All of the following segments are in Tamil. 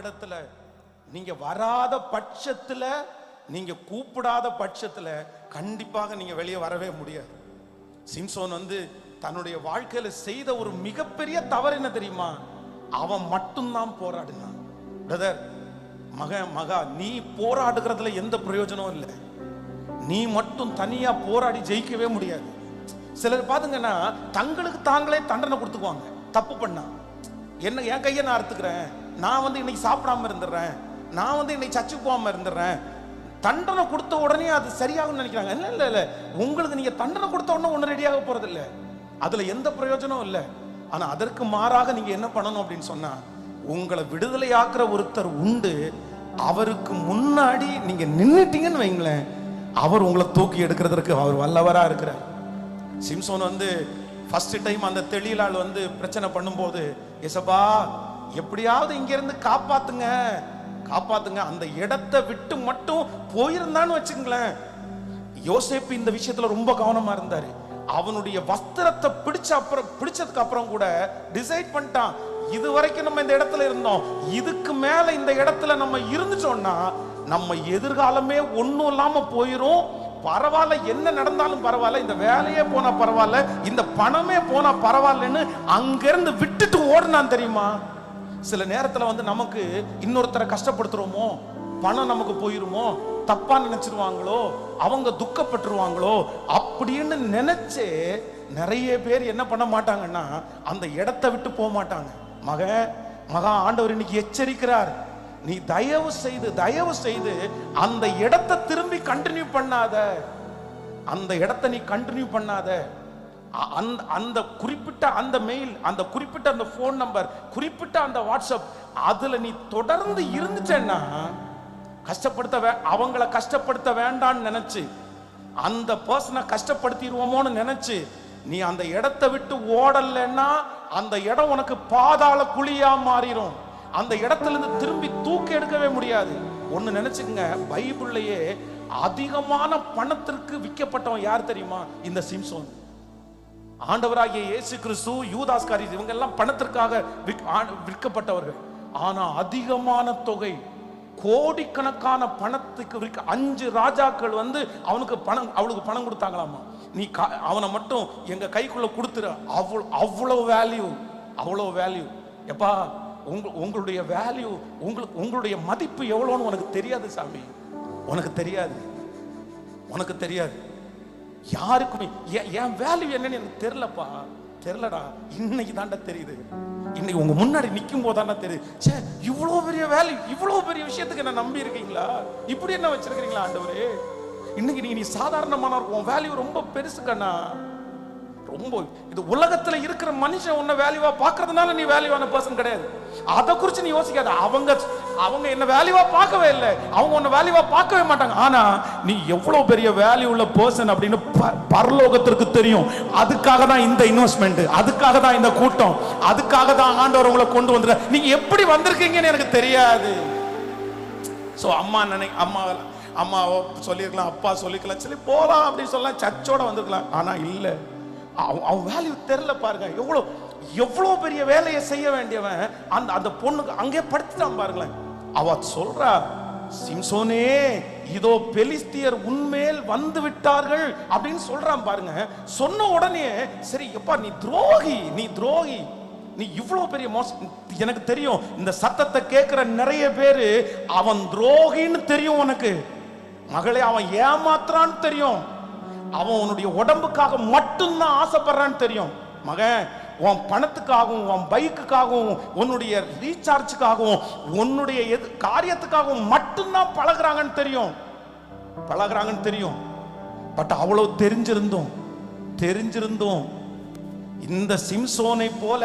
இடத்துல நீங்க வராத பட்சத்துல நீங்க கூப்பிடாத பட்சத்துல கண்டிப்பாக நீங்க வெளியே வரவே முடியாது. சிம்சோன் வந்து தன்னுடைய வாழ்க்கையில செய்த ஒரு மிகப்பெரிய தவறு என்ன தெரியுமா? அவன் மட்டும்தான் போராடினான். பிரதர் மக மகா நீ போராடுகிறதுல எந்த பிரயோஜனமும் இல்லை. நீ மட்டும் தனியா போராடி ஜெயிக்கவே முடியாது. சிலர் பாத்துங்கன்னா தங்களுக்கு தாங்களே தண்டனை கொடுத்துக்குவாங்க. தப்பு பண்ணா. என்ன என் கையை நான் அறுத்துக்கிறேன். நான் வந்து இன்னைக்கு சாப்பிடாம இருந்துடுறேன் நான் வந்து இன்னைக்கு சச்சு போகாம இருந்துடுறேன் தண்டனை கொடுத்த உடனே அது சரியாகும்னு நினைக்கிறாங்க. இல்ல இல்ல இல்ல. உங்களுக்கு நீங்க தண்டனை கொடுத்த உடனே ஒண்ணு ரெடியாக போறது இல்ல. அதுல எந்த பிரயோஜனமும் இல்ல. ஆனா அதற்கு மாறாக நீங்க என்ன பண்ணணும் அப்படின்னு சொன்னா உங்களை விடுதலையாக்குற ஒருத்தர் உண்டு. அவருக்கு முன்னாடி நீங்க நின்னுட்டீங்கன்னு வைங்களேன். அவர் உங்களை தூக்கி எடுக்கிறதுக்கு அவர் வல்லவரா இருக்கிறார். சிம்சோன் வந்து ஃபர்ஸ்ட் டைம் அந்த தெளியலாள் வந்து பிரச்சனை பண்ணும்போது எசப்பா எப்படியாவது இங்கிருந்து காப்பாத்துங்க. காப்பாத்துங்க. அந்த இடத்தை விட்டு மட்டும் போயிருந்தான்னு வச்சுங்களேன் யோசேப்பு இந்த விஷயத்துல ரொம்ப கவனமா இருந்தாரு. அவனுடைய வஸ்திரத்தை பிடிச்ச அப்புறம் பிடிச்சதுக்கு அப்புறம் கூட டிசைட் பண்ணிட்டான். இது வரைக்கும் நம்ம இந்த இடத்துல இருந்தோம். இதுக்கு மேல இந்த இடத்துல நம்ம இருந்துட்டோம்னா நம்ம எதிர்காலமே ஒன்றும் இல்லாம போயிரும். பரவாயில்ல என்ன நடந்தாலும் பரவாயில்ல. இந்த வேலையே போனா பரவாயில்ல. இந்த பணமே போனா பரவாயில்லன்னு அங்கிருந்து விட்டுட்டு ஓடுனான் தெரியுமா? சில நேரத்துல வந்து நமக்கு இன்னொருத்தரை கஷ்டப்படுத்துறோமோ பணம் நமக்கு போயிருமோ தப்பா நினைச்சிருவாங்களோ அவங்க துக்கப்பட்டுருவாங்களோ அப்படின்னு நினைச்சு நிறைய பேர் என்ன பண்ண மாட்டாங்கன்னா அந்த இடத்தை விட்டு போக மாட்டாங்க. மக மகா ஆண்டவர் இன்னைக்கு எச்சரிக்கிறார். நீ தயவு செய்து தயவு செய்து அந்த இடத்தை திரும்பி கண்டினியூ பண்ணாத. அந்த இடத்தை நீ கண்டினியூ பண்ணாத. அந்த அந்த குறிப்பிட்ட அந்த மெயில் அந்த குறிப்பிட்ட அந்த ஃபோன் நம்பர் குறிப்பிட்ட அந்த வாட்ஸ்அப் அதுல நீ தொடர்ந்து இருந்துட்டேன்னா கஷ்டப்படுத்த வே அவங்கள கஷ்டப்படுத்த வேண்டாம்னு நினைச்சு அந்த பர்சனை கஷ்டப்படுத்திடுவோமோன்னு நினைச்சு நீ அந்த இடத்த விட்டு ஓடலைன்னா அந்த இடம் உனக்கு பாதாள குழியா மாறிடும் அந்த இடத்துல இருந்து திரும்பி தூக்கி எடுக்கவே முடியாது. ஒன்று நினைச்சுக்கங்க பைபிள்லயே அதிகமான பணத்திற்கு விற்கப்பட்டவன் யார் தெரியுமா? இந்த சிம்சோன். ஆண்டவராகிய இயேசு கிறிஸ்து யூதாஸ்காரி இவங்க எல்லாம் பணத்திற்காக விற்கப்பட்டவர்கள். ஆனா அதிகமான தொகை கோடிக்கணக்கான பணத்துக்கு விற்க அஞ்சு ராஜாக்கள் வந்து அவனுக்கு பணம் அவளுக்கு பணம் கொடுத்தாங்களாமா? நீ கா- அவனை மட்டும் எங்க கைக்குள்ள கொடுத்துரு. அவ்வளோ அவ்வளோ வேல்யூ அவ்வளோ வேல்யூ எப்பா உங்க உங்களுடைய வேல்யூ உங்களுக்கு உங்களுடைய மதிப்பு எவ்வளோன்னு உனக்கு தெரியாது சாமி. உனக்கு தெரியாது. உனக்கு தெரியாது. யாருக்குமே என்- என் வேல்யூ என்னன்னு எனக்கு தெரியலப்பா. தெரியலடா. இன்னைக்கு தாண்டா தெரியுது. இன்னைக்கு உங்க முன்னாடி நிக்கும் போதாண்டா தெரியுது. ச்சே இவ்வளோ பெரிய வேல்யூ இவ்வளோ பெரிய விஷயத்துக்கு என்ன நம்பி இருக்கீங்களா? இப்படி என்ன வச்சிருக்கீங்களா ஆண்டவரே? இன்னைக்கு நீ நீ சாதாரணமான உன் வேல்யூ ரொம்ப பெருசு கண்ணா. ரொம்ப இது உலகத்துல இருக்கிற மனுஷன் உன்னை வேல்யூவா பார்க்கறதுனால நீ வேல்யூவான பர்சன் கிடையாது. அதை குறிச்சு நீ யோசிக்காத. அவங்க அவங்க என்ன வேல்யூவா பார்க்கவே இல்லை. அவங்க உன்னை வேல்யூவா பார்க்கவே மாட்டாங்க. ஆனா நீ எவ்வளவு பெரிய வேல்யூ உள்ள பர்சன் அப்படின்னு பரலோகத்திற்கு தெரியும். அதுக்காக தான் இந்த இன்வெஸ்ட்மெண்ட் அதுக்காக தான் இந்த கூட்டம் அதுக்காக தான் ஆண்டவர் உங்களை கொண்டு வந்துரு நீங்க எப்படி வந்திருக்கீங்கன்னு எனக்கு தெரியாது. ஸோ அம்மா நினை அம்மா அம்மா சொல்லியிருக்கலாம் அப்பா சொல்லிக்கலாம் சரி போகலாம் அப்படின்னு சொல்லலாம் சர்ச்சோட வந்திருக்கலாம். ஆனா இல்லை. அவன் அவன் வேல்யூ தெரில பாருங்க. எவ்வளோ எவ்வளோ பெரிய வேலையை செய்ய வேண்டியவன் அந்த அந்த பொண்ணுக்கு அங்கே படுத்துட்டான் பாருங்களேன். அவ சொல்றா சிம்சோனே இதோ பெலிஸ்தியர் உன்மேல் வந்து விட்டார்கள் அப்படின்னு சொல்றான் பாருங்க. சொன்ன உடனே சரி எப்பா நீ துரோகி நீ துரோகி. நீ இவ்வளவு பெரிய மோசம் எனக்கு தெரியும் இந்த சத்தத்தை கேட்கிற நிறைய பேரு அவன் துரோகின்னு தெரியும் உனக்கு. மகளே அவன் ஏமாத்துறான்னு தெரியும். அவன் உன்னுடைய உடம்புக்காக மட்டும்தான் ஆசைப்படுறான்னு தெரியும். மகன் உன் பணத்துக்காகவும் உன் பைக்குக்காகவும் உன்னுடைய ரீசார்ஜுக்காகவும் உன்னுடைய எது காரியத்துக்காகவும் மட்டும்தான் பழகுறாங்கன்னு தெரியும். பழகுறாங்கன்னு தெரியும். பட் அவ்வளவு தெரிஞ்சிருந்தோம் தெரிஞ்சிருந்தோம் இந்த சிம்சோனை போல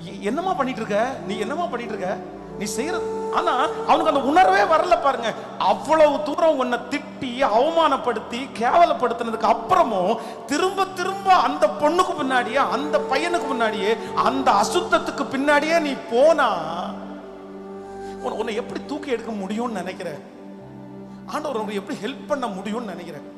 என்னமா என்னம்மா பண்ணிட்டு இருக்க நீ என்னம்மா பண்ணிட்டு இருக்க நீ செய்யற ஆனா அவனுக்கு அந்த உணர்வே வரல பாருங்க. அவ்வளவு தூரம் உன்னை திட்டி அவமானப்படுத்தி கேவலப்படுத்தினதுக்கு அப்புறமும் திரும்ப திரும்ப அந்த பொண்ணுக்கு பின்னாடியே அந்த பையனுக்கு பின்னாடியே அந்த அசுத்தத்துக்கு பின்னாடியே நீ போனா உன்னை- உன்னை எப்படி தூக்கி எடுக்க முடியும்னு நினைக்கிற? ஆண்டவர் உனக்கு எப்படி ஹெல்ப் பண்ண முடியும்னு நினைக்கிறேன்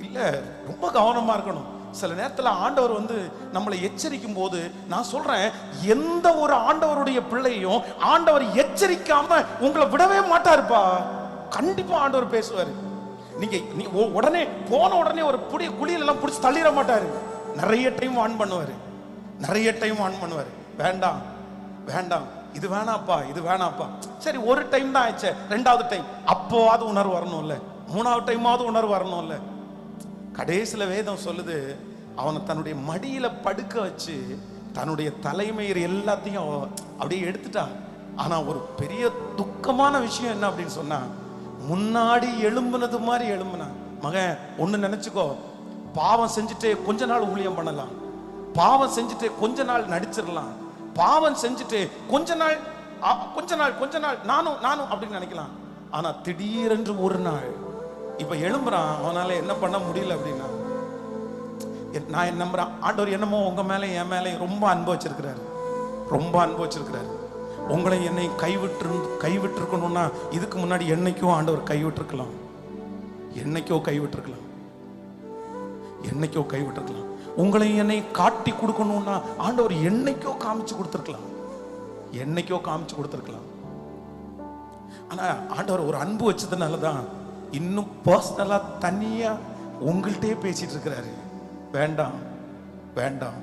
இல்ல ரொம்ப கவனமா இருக்கணும். சில நேரத்துல ஆண்டவர் வந்து நம்மளை எச்சரிக்கும் போது நான் சொல்றேன் எந்த ஒரு ஆண்டவருடைய பிள்ளையும் ஆண்டவர் எச்சரிக்காம உங்களை விடவே மாட்டாருப்பா. கண்டிப்பா ஆண்டவர் பேசுவாரு. நீங்க நீ உடனே போன உடனே ஒரு புடி குழியில எல்லாம் பிடிச்சி தள்ளிட மாட்டாரு. நிறைய டைம் ஆன் பண்ணுவாரு. நிறைய டைம் ஆன் பண்ணுவாரு. வேண்டாம் வேண்டாம். இது வேணாப்பா இது வேணாப்பா. சரி ஒரு டைம் தான் ஆயிடுச்சு. ரெண்டாவது டைம் அப்போவாது உணர்வு வரணும்ல. மூணாவது டைமாவது உணர்வு வரணும்ல. கடைசியில வேதம் சொல்லுது அவனை தன்னுடைய மடியில படுக்க வச்சு தன்னுடைய தலைமையர் எல்லாத்தையும் அப்படியே எடுத்துட்டான் ஆனா ஒரு பெரிய துக்கமான விஷயம் என்ன அப்படின்னு சொன்னா முன்னாடி எழும்புனது மாதிரி எழும்புனான் மகன் ஒன்று நினைச்சுக்கோ. பாவம் செஞ்சுட்டே கொஞ்ச நாள் ஊழியம் பண்ணலாம். பாவம் செஞ்சுட்டு கொஞ்ச நாள் நடிச்சிடலாம். பாவம் செஞ்சுட்டு கொஞ்ச நாள் கொஞ்ச நாள் கொஞ்ச நாள் நானும் நானும் அப்படின்னு நினைக்கலாம். ஆனா திடீரென்று ஒரு நாள் இப்ப எழும்புறான் அவனால என்ன பண்ண முடியல அப்படின்னா என்- நான் என்ன நம்புறேன்? ஆண்டவர் என்னமோ உங்க மேலே என் மேலே ரொம்ப அன்பு வச்சிருக்கிறாரு. ரொம்ப அன்பு வச்சிருக்கிறாரு. உங்களை என்னை கைவிட்டு கைவிட்டிருக்கணும்னா இதுக்கு முன்னாடி என்னைக்கோ ஆண்டவர் கைவிட்டிருக்கலாம். என்னைக்கோ கைவிட்டிருக்கலாம். என்னைக்கோ கைவிட்டிருக்கலாம். உங்களை என்னை காட்டி கொடுக்கணும்னா ஆண்டவர் என்னைக்கோ காமிச்சு கொடுத்துருக்கலாம். என்னைக்கோ காமிச்சு கொடுத்துருக்கலாம். ஆனால் ஆண்டவர் ஒரு அன்பு வச்சதுனால தான் இன்னும் பர்சனலாக தனியாக உங்கள்கிட்டயே பேசிகிட்டு இருக்கிறாரு. வேண்டாம் வேண்டாம்.